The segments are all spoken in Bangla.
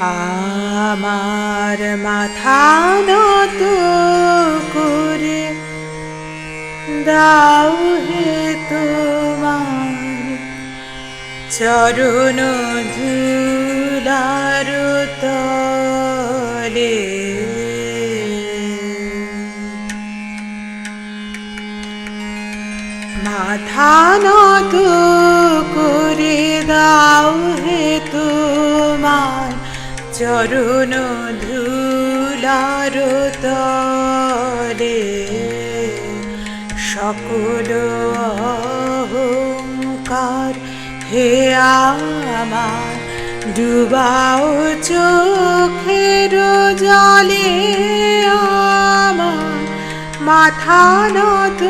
আমার মাথা নত করে দাও হে তোমার চরণ ধুলার তলে। মাথা নত করে দাও হে চরণ ধুলার তলে, সকল অহংকার হে আমার, ডুবাও চোখের জলে আমার, মাথা নত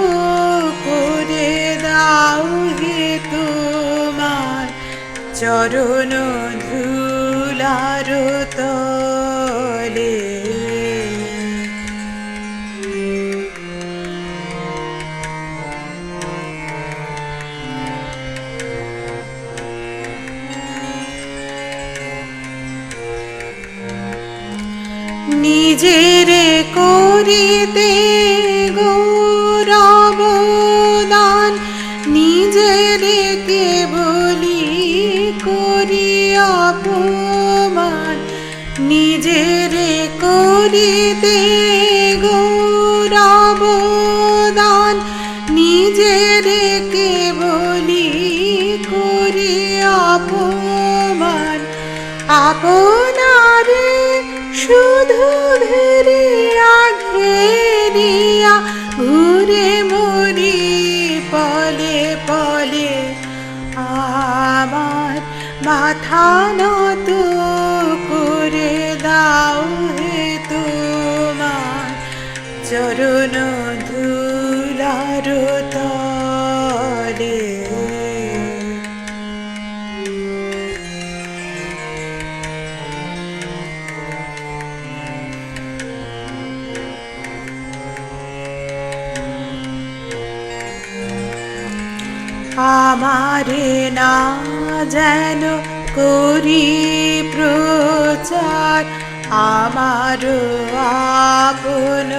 করে দাও হে তোমার, চরণ ধুলার তলে। নিজেরে করিতে গৌরবদান নিজেরে কেবলি করি অপমান নিজেরে করিতে গৌরবদান, নিজেরে কেবলি করি অপমান। আপনারে শুধু ভেরিয়া ঘেরিয়া ঘুরে মরি পলে পলে। আমার মাথা নত করে দাও হে তোমার চরণ ধুলার তলে। আমারে না যেন করি প্রচার, আমার আপন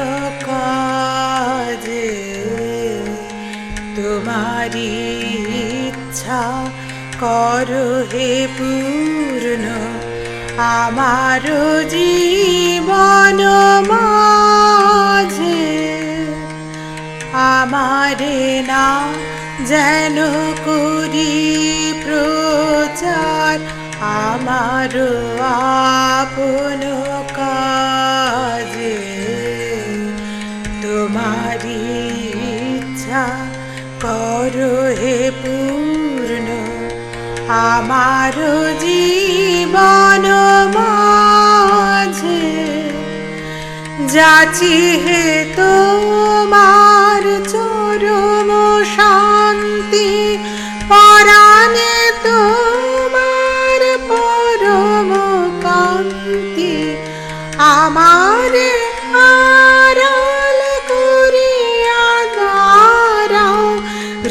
কাজে। তোমারি ইচ্ছা করো হে পূর্ণ, আমার জীবন মাঝে। আমারে না যেন করি প্রচার আমার আপন কাজে। তোমারি ইচ্ছা করো হে পূর্ণ, আমার জীবন মাঝে। যাচি হে তোমার চরম শান্তি, পরাণে তোমার পরম কান্তি, আমারে আড়াল করিয়া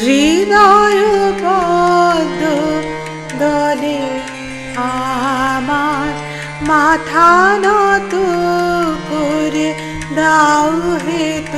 হৃদয় পদ্ম দলে আমার মাথা নত করে দাও হে তোমার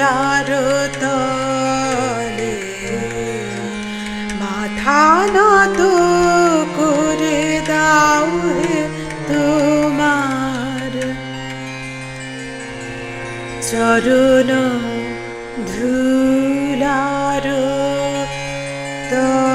দোলার তলে মাথা না তো করে দাও হে তোমার চরণ ধুলার তলে